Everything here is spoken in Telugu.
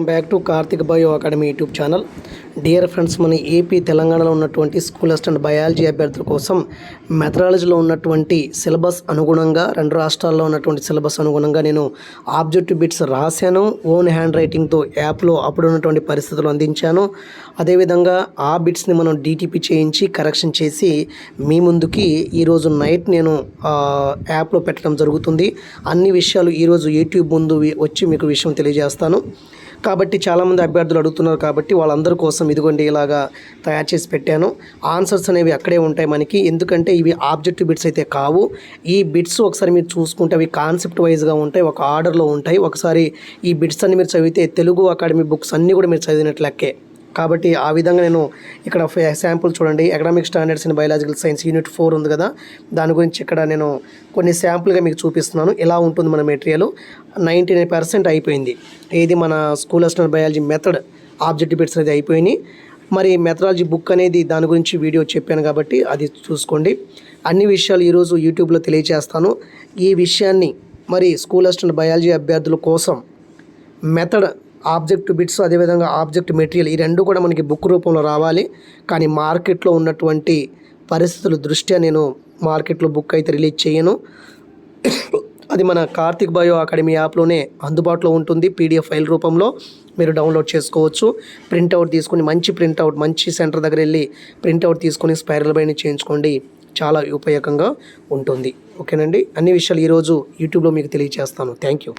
Back to Karthik bio academy YouTube channel dear friends మన ఏపీ తెలంగాణలో ఉన్నటువంటి స్కూల్ అసిస్టెంట్ బయాలజీ అభ్యర్థుల కోసం మెథడాలజీలో ఉన్నటువంటి సిలబస్ అనుగుణంగా రెండు రాష్ట్రాల్లో ఉన్నటువంటి సిలబస్ అనుగుణంగా నేను ఆబ్జెక్టివ్ బిట్స్ రాశాను. ఓన్ హ్యాండ్ రైటింగ్తో యాప్లో అప్పుడు ఉన్నటువంటి పరిస్థితులు అందించాను. అదేవిధంగా ఆ బిట్స్ని మనం డీటీపీ చేయించి కరెక్షన్ చేసి మీ ముందుకి ఈరోజు నైట్ నేను యాప్లో పెట్టడం జరుగుతుంది. అన్ని విషయాలు ఈరోజు యూట్యూబ్ ముందు వచ్చి మీకు విషయం తెలియజేస్తాను. కాబట్టి చాలామంది అభ్యర్థులు అడుగుతున్నారు కాబట్టి వాళ్ళందరి కోసం ఇదిగోండి ఇలాగా తయారు చేసి పెట్టాను. ఆన్సర్స్ అనేవి అక్కడే ఉంటాయి మనకి. ఎందుకంటే ఇవి ఆబ్జెక్టివ్ బిట్స్ అయితే కావు. ఈ బిట్స్ ఒకసారి మీరు చూసుకుంటే అవి కాన్సెప్ట్ వైజ్గా ఉంటాయి ఒక ఆర్డర్లో ఉంటాయి. ఒకసారి ఈ బిట్స్ అన్ని మీరు చదివితే తెలుగు అకాడమీ బుక్స్ అన్నీ కూడా మీరు చదివినట్లకే కాబట్టి ఆ విధంగా నేను ఇక్కడ శాంపుల్ చూడండి. Economic standards in biological science unit four ఉంది కదా. దాని గురించి ఇక్కడ నేను కొన్ని శాంపుల్గా మీకు చూపిస్తున్నాను. ఎలా ఉంటుంది మన మెటీరియల్? నైంటీ నైన్ పర్సెంట్ అయిపోయింది. ఏది మన school assistant biology method object bits అనేది అయిపోయినాయి. మరి మెథడాలజీ బుక్ అనేది దాని గురించి వీడియో చెప్పాను కాబట్టి అది చూసుకోండి. అన్ని విషయాలు ఈరోజు యూట్యూబ్లో తెలియజేస్తాను. ఈ విషయాన్ని మరి స్కూల్ అసిస్టెంట్ బయాలజీ అభ్యర్థుల కోసం మెథడ్ ఆబ్జెక్ట్ బిట్స్ అదేవిధంగా ఆబ్జెక్ట్ మెటీరియల్ ఈ రెండు కూడా మనకి బుక్ రూపంలో రావాలి. కానీ మార్కెట్లో ఉన్నటువంటి పరిస్థితుల దృష్ట్యా నేను మార్కెట్లో బుక్ అయితే రిలీజ్ చేయను. అది మన కార్తిక్ బయో అకాడమీ యాప్లోనే అందుబాటులో ఉంటుంది. పీడిఎఫ్ ఫైల్ రూపంలో మీరు డౌన్లోడ్ చేసుకోవచ్చు. ప్రింట్అవుట్ తీసుకుని మంచి ప్రింట్అవుట్ మంచి సెంటర్ దగ్గర వెళ్ళి ప్రింట్అవుట్ తీసుకొని స్పైరల్ బైని చేయించుకోండి. చాలా ఉపయోగంగా ఉంటుంది. ఓకేనండి? అన్ని విషయాలు ఈరోజు యూట్యూబ్లో మీకు తెలియజేస్తాను థ్యాంక్ యూ.